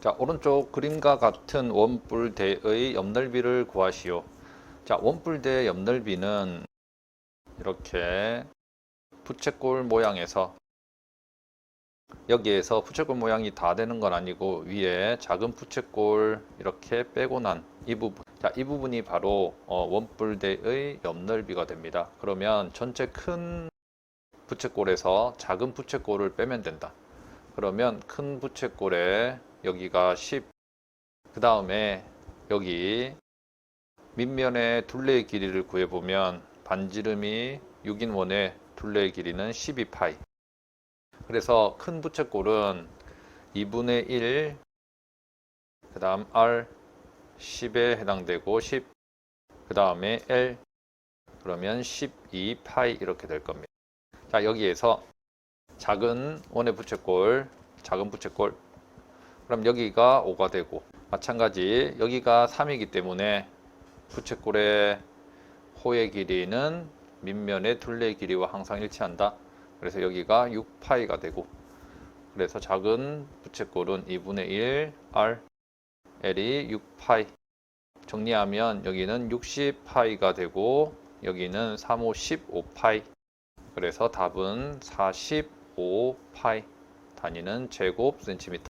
자, 오른쪽 그림과 같은 원뿔대의 옆넓이를 구하시오. 자, 원뿔대의 옆넓이는 이렇게 부채꼴 모양에서 여기에서 부채꼴 모양이 다 되는 건 아니고 위에 작은 부채꼴 이렇게 빼고 난 이 부분 자, 이 부분이 바로 어, 원뿔대의 옆넓이가 됩니다. 그러면 전체 큰 부채꼴에서 작은 부채꼴을 빼면 된다. 그러면 큰 부채꼴에 여기가 10, 그 다음에 여기 밑면의 둘레의 길이를 구해보면 반지름이 6인 원의 둘레의 길이는 12파이. 그래서 큰 부채꼴은 2분의 1, 그 다음 R, 10에 해당되고 10, 그 다음에 L, 그러면 12파이 이렇게 될 겁니다. 자, 여기에서 작은 원의 부채꼴, 작은 부채꼴, 그럼 여기가 5가 되고 마찬가지 여기가 3이기 때문에 부채꼴의 호의 길이는 밑면의 둘레의 길이와 항상 일치한다. 그래서 여기가 6파이가 되고 그래서 작은 부채꼴은 2분의 1 R L이 6파이. 정리하면 여기는 60파이가 되고 여기는 3, 5, 15파이. 그래서 답은 45파이. 단위는 제곱 센티미터